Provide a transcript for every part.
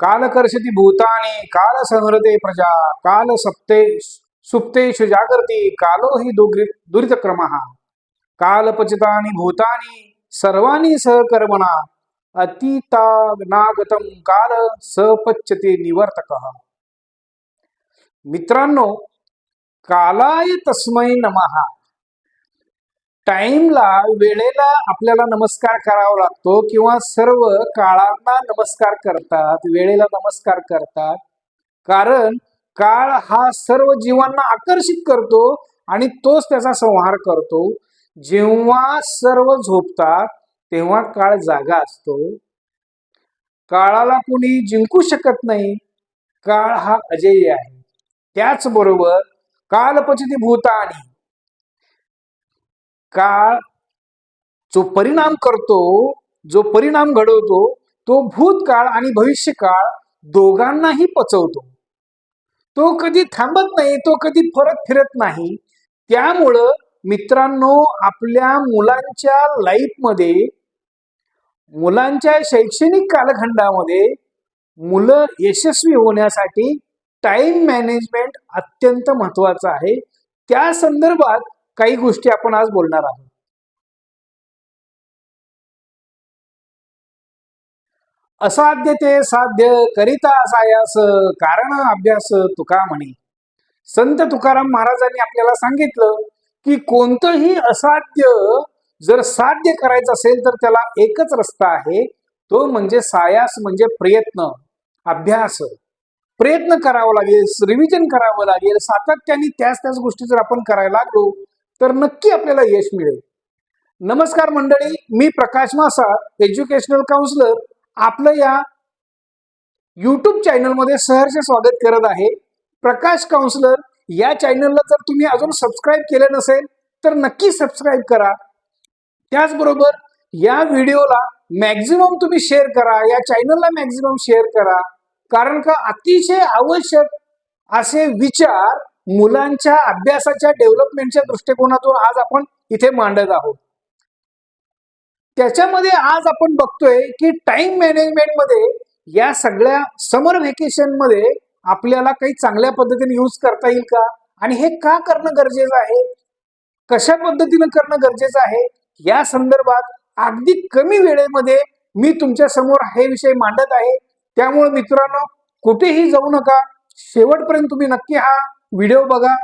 कालकर्षती भूतानि काल संहृते प्रजा काल सप्ते सुप्तेषु जागृती कालो हि दुरित क्रम कालपचितानि भूतानि सर्वाणि सहकर्मणा अतीतानागतम काल सपच्यते निवर्तक। मित्रांनो कालाय तस्मै नमहा टाइमला वेळेला आपल्याला नमस्कार करावा लागतो किंवा सर्व काळांना नमस्कार करतात वेळेला नमस्कार करतात. कारण काळ हा सर्व जीवांना आकर्षित करतो आणि तोच त्याचा संहार करतो. जेव्हा सर्व झोपतात तेव्हा काळ जागा असतो. काळाला कुणी जिंकू शकत नाही काळ हा अजय आहे. त्याचबरोबर कालपचिती भूतानी काळ जो परिणाम करतो जो परिणाम घडवतो तो भूतकाळ आणि भविष्यकाळ दोघांनाही पचवतो. तो कधी थांबत नाही तो कधी परत फिरत नाही. त्यामुळं मित्रांनो आपल्या मुलांच्या लाईफमध्ये मुलांच्या शैक्षणिक कालखंडामध्ये मुलं यशस्वी होण्यासाठी टाइम मॅनेजमेंट अत्यंत महत्वाचं आहे. त्या संदर्भात काही गोष्टी आपण आज बोलणार आहोत. असाध्य ते साध्य करिता असायास कारण अभ्यास तुका म्हणे. संत तुकाराम महाराजांनी आपल्याला सांगितलं की कोणतंही असाध्य जर साध्य करायचं असेल तर त्याला एकच रस्ता आहे तो म्हणजे सायास म्हणजे प्रयत्न अभ्यास. प्रयत्न करावा लागेल रिव्हिजन करावं लागेल सातत्याने त्याच त्याच गोष्टी जर आपण करायला लागलो तर नक्की आपल्याला यश मिळेल. नमस्कार मंडळी मी प्रकाश मासा एज्युकेशनल काउन्सिलर आपलं या युट्यूब चॅनलमध्ये सहर्ष स्वागत करत आहे. प्रकाश काउन्सिलर या चॅनलला जर तुम्ही अजून सबस्क्राईब केलं नसेल तर नक्की सबस्क्राईब करा. त्याचबरोबर या व्हिडिओला मॅक्झिमम तुम्ही शेअर करा या चॅनलला मॅक्झिमम शेअर करा. कारण का अतिशय आवश्यक असे विचार मुलांच्या अभ्यासाच्या डेव्हलपमेंटच्या दृष्टिकोनातून आज आपण इथे मांडत आहोत. त्याच्यामध्ये आज आपण बघतोय की टाइम मॅनेजमेंटमध्ये या सगळ्या समर व्हेकेशनमध्ये आपल्याला काही चांगल्या पद्धतीने यूज करता येईल का? आणि हे का करणं गरजेचं आहे? कशा पद्धतीनं करणं गरजेचं आहे? या संदर्भात अगदी कमी वेळेमध्ये मी तुमच्यासमोर हे विषय मांडत आहे. त्यामुळे मित्रांनो कुठेही जाऊ नका. शेवटपर्यंत तुम्ही नक्की हा व्हिडिओ बघा.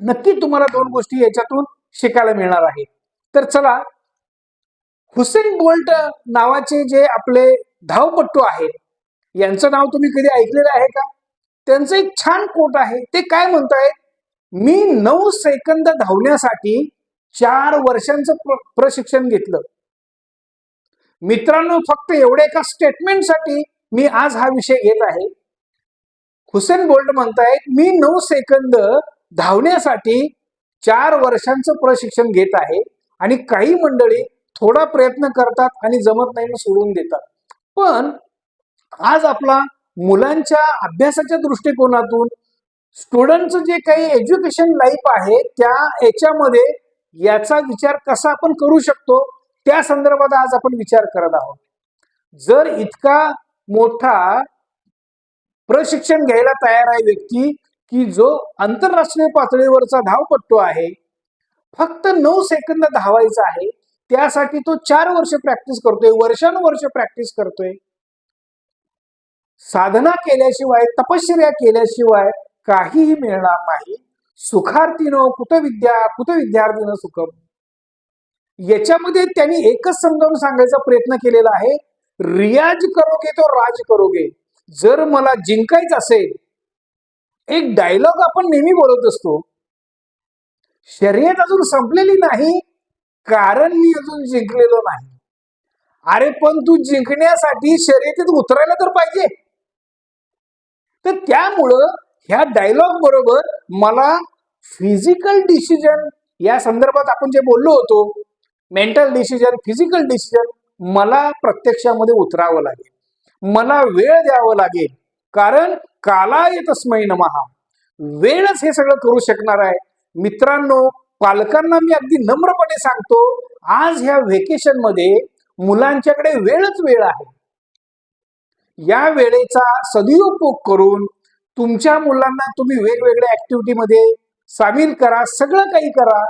नक्की तुम्हाला दोन गोष्टी याच्यातून शिकायला मिळणार आहे तर चला हुसेन बोल्ट नावाचे जे आपले धावपट्टू आहेत यांचं नाव तुम्ही कधी ऐकलेलं आहे का? त्यांचं एक छान कोट आहे. ते काय म्हणतायत? मी नऊ सेकंद धावण्यासाठी चार वर्षांचं प्र- प्रशिक्षण घेतलं. मित्रांनो फक्त एवढ्या एका स्टेटमेंटसाठी मी आज हा विषय घेत आहे. हुसेन बोल्ट म्हणतायत मी नऊ सेकंद धावण्यासाठी चार वर्षांचं प्रशिक्षण घेत आहे आणि काही मंडळी थोडा प्रयत्न करतात आणि जमत नाही मग सोडून देतात. पण आज आपला मुलांच्या अभ्यासाच्या दृष्टिकोनातून स्टुडंटचं जे काही एज्युकेशन लाईफ आहे त्या याच्यामध्ये याचा विचार कसा आपण करू शकतो त्या संदर्भात आज आपण विचार करत आहोत. जर इतका मोठा प्रशिक्षण घ्यायला तयार आहे व्यक्ती की जो आंतरराष्ट्रीय पातळीवरचा धावपट्टू आहे. फक्त नऊ सेकंद धावायचा आहे. त्यासाठी तो चार वर्ष प्रॅक्टिस करतोय वर्षानुवर्ष प्रॅक्टिस करतोय. साधना केल्याशिवाय तपश्चर्या केल्याशिवाय काहीही मिळणार नाही. सुखार्थीनं कुत विद्या कुत विद्यार्थीनं सुखम याच्यामध्ये त्यांनी एकच समजावून सांगायचा प्रयत्न केलेला आहे. रियाज करोगे तो राज करोगे. जर मला जिंकायचं असेल एक डायलॉग आपण नेहमी बोलत असतो. शर्यत अजून संपलेली नाही कारण मी अजून जिंकलेलो नाही. अरे पण तू जिंकण्यासाठी शर्यतीत उतरायला तर पाहिजे. तर त्यामुळं ह्या डायलॉग बरोबर मला फिजिकल डिसिजन या संदर्भात आपण जे बोललो होतो मेंटल डिसिजन फिजिकल डिसिजन मला प्रत्यक्षामध्ये उतरावं लागेल. मला वेळ द्यावं लागेल. कारण काला येत अस्मय नमहा वेळच हे सगळं करू शकणार आहे. मित्रांनो पालकांना मी अगदी नम्रपणे सांगतो आज ह्या व्हेकेशनमध्ये मुलांच्याकडे वेळच वेळ आहे. या वेळेचा सदुपयोग करून तुमच्या मुलांना तुम्ही वेगवेगळ्या ऍक्टिव्हिटीमध्ये सामील करा सगळं काही करा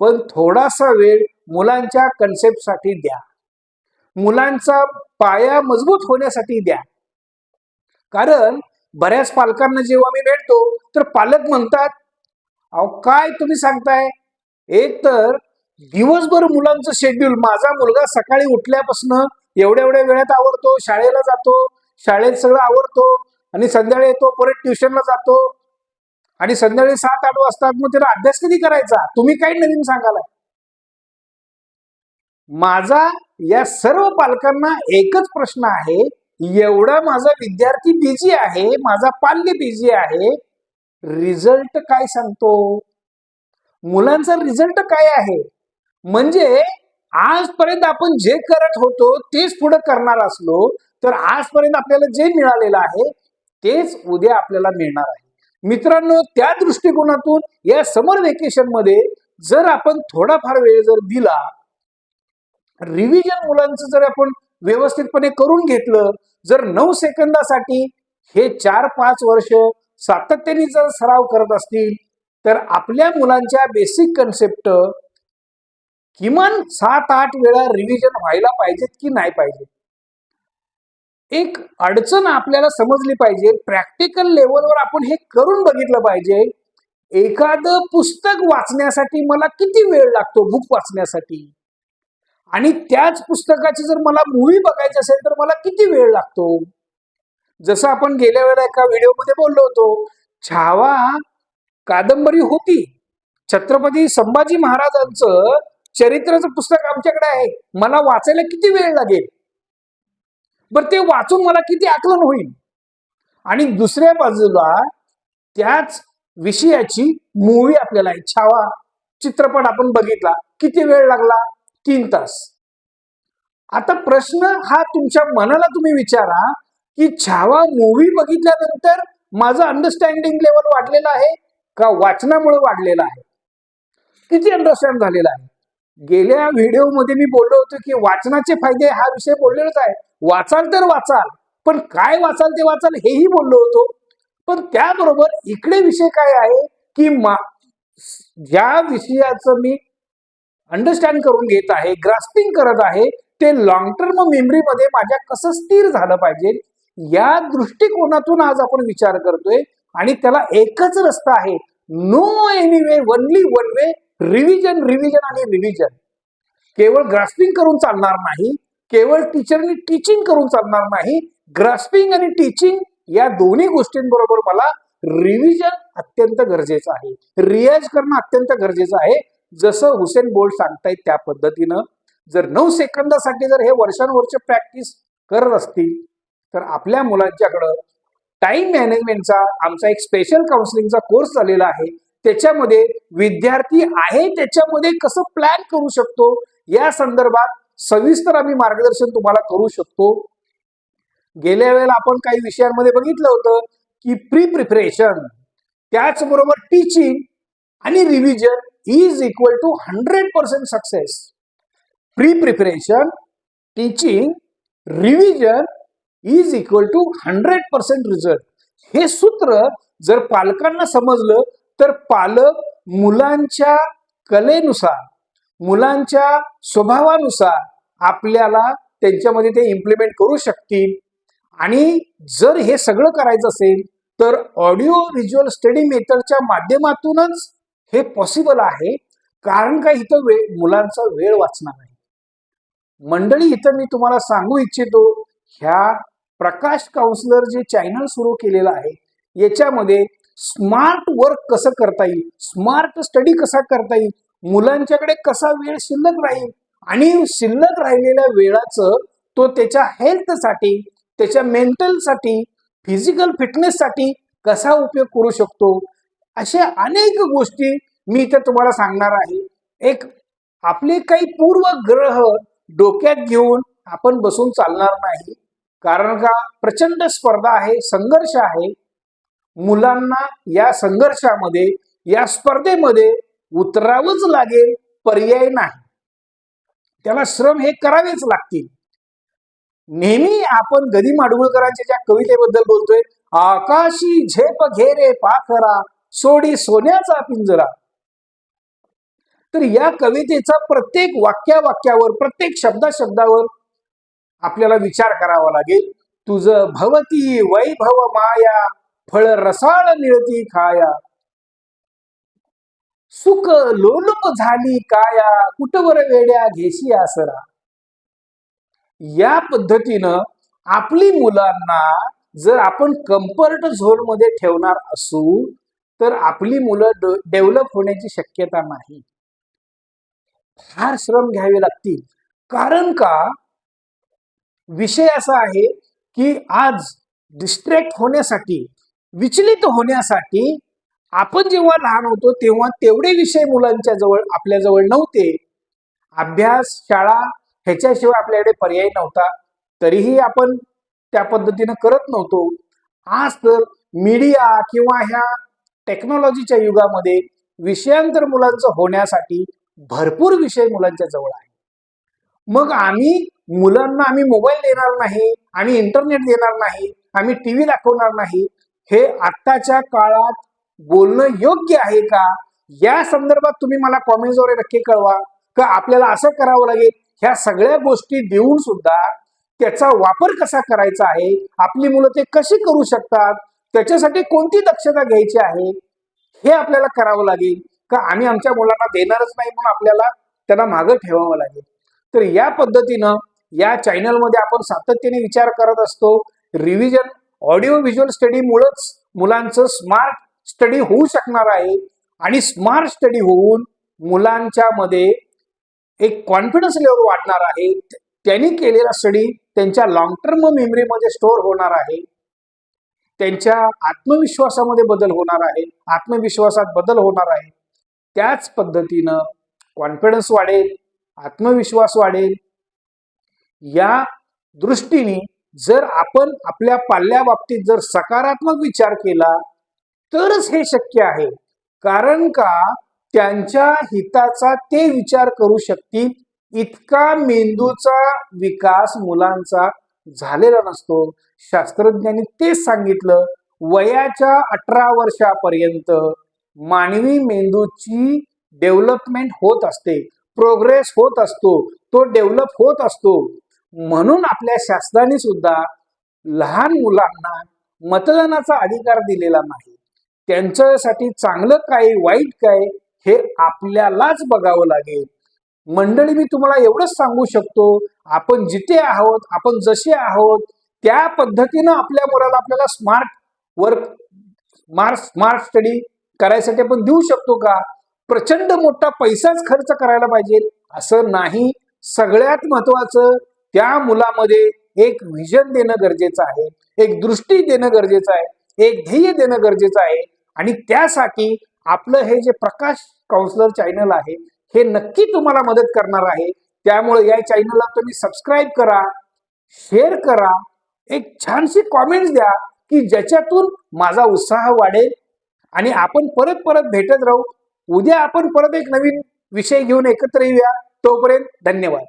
पण थोडासा वेळ मुलांच्या कन्सेप्टसाठी द्या. मुलांचा पाया मजबूत होण्यासाठी द्या. कारण बऱ्याच पालकांना जेव्हा मी भेटतो तर पालक म्हणतात अहो काय तुम्ही सांगताय? एक तर दिवसभर मुलांचं शेड्यूल माझा मुलगा सकाळी उठल्यापासून एवढ्या एवढ्या वेळात आवडतो शाळेला जातो शाळेत सगळं आवडतो आणि संध्याकाळी येतो परत ट्युशनला जातो आणि संध्याकाळी सात आठ वाजता मग त्याला अभ्यास कधी करायचा? तुम्ही काही नवीन सांगाला माझा या सर्व पालकांना एकच प्रश्न आहे एवढा माझा विद्यार्थी बिझी आहे माझा पाल्य बिझी आहे रिझल्ट काय सांगतो? मुलांचा रिझल्ट काय आहे? म्हणजे आजपर्यंत आपण जे करत होतो तेच पुढे करणार असलो तर आजपर्यंत आपल्याला जे मिळालेलं आहे तेच उद्या आपल्याला मिळणार आहे. मित्रांनो त्या दृष्टिकोनातून या समर वेकेशनमध्ये जर आपण थोडाफार वेळ जर दिला रिव्हिजन मुलांचं जर आपण व्यवस्थितपणे करून घेतलं जर नऊ सेकंदासाठी हे चार पाच वर्ष सातत्याने जर सराव करत असतील तर आपल्या मुलांच्या बेसिक कन्सेप्ट किमान सात आठ वेळा रिव्हिजन व्हायला पाहिजेत की नाही पाहिजे एक अडचण आपल्याला समजली पाहिजे. प्रॅक्टिकल लेवलवर आपण हे करून बघितलं पाहिजे. एखादं पुस्तक वाचण्यासाठी मला किती वेळ लागतो बुक वाचण्यासाठी? आणि त्याच पुस्तकाची जर मला मूवी बघायची असेल तर मला किती वेळ लागतो? जसं आपण गेल्या वेळेला एका व्हिडिओमध्ये बोललो होतो छावा कादंबरी होती. छत्रपती संभाजी महाराजांचं चरित्राचं पुस्तक आमच्याकडे आहे. मला वाचायला किती वेळ लागेल? बर ते वाचून मला किती आकलन होईल? आणि दुसऱ्या बाजूला त्याच विषयाची मूवी आपल्याला आहे. छावा चित्रपट आपण बघितला. किती वेळ लागला? तीन तास. आता प्रश्न हा तुमच्या मनाला तुम्ही विचारा की छावा मूवी बघितल्यानंतर माझं अंडरस्टँडिंग लेवल वाढलेलं आहे का वाचनामुळे वाढलेलं आहे? किती अंडरस्टँड झालेला आहे? गेल्या व्हिडिओमध्ये मी बोललो होतो की वाचनाचे फायदे हा विषय बोललेलाच आहे. वाचाल तर वाचाल पण काय वाचाल ते वाचाल हेही बोललो होतो. पण त्याबरोबर इकडे विषय काय आहे की मा ज्या विषयाचं मी अंडरस्टँड करून घेत आहे ग्रास्पिंग करत आहे ते लॉंग टर्म मेमरीमध्ये माझ्या कसं स्थिर झालं पाहिजे या दृष्टिकोनातून आज आपण विचार करतोय आणि त्याला एकच रस्ता आहे. No any way only one way revision revision आणि रिव्हिजन केवळ ग्रास्पिंग करून चालणार नाही केवळ टीचरनी टीचिंग करून चालणार नाही ग्रास्पिंग आणि टीचिंग या दोन्ही गोष्टींबरोबर मला रिव्हिजन अत्यंत गरजेचं आहे. रियाज करणं अत्यंत गरजेचं आहे. जसं हुसेन बोल्ट सांगतायत त्या पद्धतीनं जर नऊ सेकंदासाठी जर हे वर्षानुवर्ष प्रॅक्टिस करत असतील तर आपल्या मुलांच्याकडं टाइम मॅनेजमेंटचा आमचा एक स्पेशल काउन्सिलिंगचा कोर्स झालेला आहे. त्याच्यामध्ये विद्यार्थी आहे त्याच्यामध्ये कसं प्लॅन करू शकतो? या संदर्भात सविस्तर आम्ही मार्गदर्शन तुम्हाला करू शकतो. गेल्या वेळेला आपण काही विषयांमध्ये बघितलं होतं की प्री प्रिपरेशन त्याचबरोबर टीचिंग आणि revision is equal to hundred percent success pre preparation teaching revision is equal to hundred percent result हे सूत्र जर पालकांना समजलं तर पालक मुलांच्या कलेनुसार मुलांच्या स्वभावानुसार आपल्याला त्यांच्यामध्ये ते इम्प्लिमेंट करू शकतील. आणि जर हे सगळं करायचं असेल तर ऑडिओ व्हिज्युअल स्टडी मेथडच्या माध्यमातूनच हे पॉसिबल आहे कारण का इथं वेळ मुलांचा वेळ वाचणार आहे मंडळी इथं मी तुम्हाला सांगू इच्छितो ह्या प्रकाश काउन्सिलर जे चॅनल सुरू केलेलं आहे याच्यामध्ये स्मार्ट वर्क कसं करता येईल? स्मार्ट स्टडी कसा करता येईल? मुलांच्याकडे कसा वेळ शिल्लक राहील? आणि शिल्लक राहिलेल्या वेळाचं तो त्याच्या हेल्थसाठी त्याच्या मेंटलसाठी फिजिकल फिटनेससाठी कसा उपयोग करू शकतो? अशा अनेक गोष्टी मी इथे तुम्हाला सांगणार आहे. एक आपले काही पूर्वग्रह डोक्यात घेऊन आपण बसून चालणार नाही. कारण का? प्रचंड स्पर्धा आहे संघर्ष आहे. मुलांना या संघर्षामध्ये या स्पर्धेमध्ये उतरावंच लागेल पर्याय नाही. त्याला श्रम हे करावेच लागतील. नेहमी आपण गदी माडगुळकरांच्या ज्या कवितेबद्दल बोलतोय आकाशी झेप घेरे पाखरा सोडी सोन्याचा पिंजरा. तर या कवितेचा प्रत्येक वाक्या वाक्यावर प्रत्येक शब्दा शब्दावर आपल्याला विचार करावा लागेल. तुझं भवती वैभव माया फळ रसाळ निळती खाया. सुख लोलुप झाली काया कुटवर वेड्या घेशी आसरा. या पद्धतीनं आपली मुलांना जर आपण कम्फर्ट झोनमध्ये ठेवणार असू तर आपली मुलं डेव्हलप होण्याची शक्यता नाही. फार श्रम घ्यावे लागतील. कारण का? विषय असा आहे की आज डिस्ट्रॅक्ट होण्यासाठी विचलित होण्यासाठी आपण जेव्हा लहान होतो तेव्हा तेवढे विषय मुलांच्या जवळ आपल्या जवळ नव्हते. अभ्यास शाळा ह्याच्याशिवाय आपल्याकडे पर्याय नव्हता. तरीही आपण त्या पद्धतीनं करत नव्हतो. आज तर मीडिया किंवा ह्या टेक्नॉलॉजीच्या युगामध्ये विषयांतर मुलांचं होण्यासाठी भरपूर विषय मुलांच्या जवळ आहे मग आम्ही मुलांना आम्ही मोबाईल देणार नाही आम्ही इंटरनेट देणार नाही आम्ही टीव्ही दाखवणार नाही हे आत्ताच्या काळात बोलणं योग्य आहे का? या संदर्भात तुम्ही मला कॉमेंट्सद्वारे नक्की कळवा. का आपल्याला असं करावं लागेल? ह्या सगळ्या गोष्टी देऊन सुद्धा त्याचा वापर कसा करायचा आहे? आपली मुलं ते कशी करू शकतात? त्याच्यासाठी कोणती दक्षता घ्यायची आहे? हे आपल्याला करावं लागेल. का आम्ही आमच्या मुलांना देणारच नाही म्हणून आपल्याला त्यांना मागं ठेवावं लागेल. तर या पद्धतीनं या चॅनलमध्ये आपण सातत्याने विचार करत असतो. रिव्हिजन ऑडिओ व्हिज्युअल स्टडीमुळंच मुलांचं स्मार्ट स्टडी होऊ शकणार आहे. आणि स्मार्ट स्टडी होऊन मुलांच्या मध्ये एक कॉन्फिडन्स लेवल वाढणार आहे. त्यांनी केलेला स्टडी त्यांच्या लॉंग टर्म मेमरीमध्ये स्टोअर होणार आहे. त्यांच्या आत्मविश्वासामध्ये बदल होणार आहे आत्मविश्वासात बदल होणार आहे. त्याच पद्धतीनं कॉन्फिडन्स वाढेल आत्मविश्वास वाढेल. या दृष्टीने जर आपण आपल्या पाल्या बाबतीत जर सकारात्मक विचार केला तरच हे शक्य आहे. कारण का? त्यांच्या हिताचा ते विचार करू शकतील. इतका मेंदूचा विकास मुलांचा झालेला नसतो. शास्त्रज्ञांनी तेच सांगितलं. वयाच्या अठरा वर्षापर्यंत मानवी मेंदूची डेव्हलपमेंट होत असते. प्रोग्रेस होत असतो. तो डेव्हलप होत असतो. म्हणून आपल्या शास्त्राने सुद्धा लहान मुलांना मतदानाचा अधिकार दिलेला नाही. त्यांच्यासाठी चांगलं काय वाईट काय हे आपल्यालाच बघावं लागेल. मंडळी मी तुम्हाला एवढंच सांगू शकतो आपण जिथे आहोत आपण जसे आहोत त्या पद्धतीनं आपल्या मुलाला आपल्याला smart work smart smart study करायसाठी आपण देऊ शकतो का? प्रचंड मोठा पैसाच खर्च करायला पाहिजे. असं नाही. सगळ्यात महत्वाचं त्या मुलामध्ये एक व्हिजन देणं गरजेचं आहे एक दृष्टी देणं गरजेचं आहे एक ध्येय देणं गरजेचं आहे. आणि त्यासाठी आपलं हे जे प्रकाश काउन्सिलर चॅनल आहे हे नक्की तुम्हाला मदत करणार आहे. त्यामुळे या चॅनलला तुम्ही सबस्क्राईब करा शेअर करा एक छानशी कॉमेंट्स द्या की ज्याच्यातून माझा उत्साह वाढेल. आणि आपण परत परत भेटत राहू. उद्या आपण परत एक नवीन विषय घेऊन एकत्र येऊया. तोपर्यंत धन्यवाद.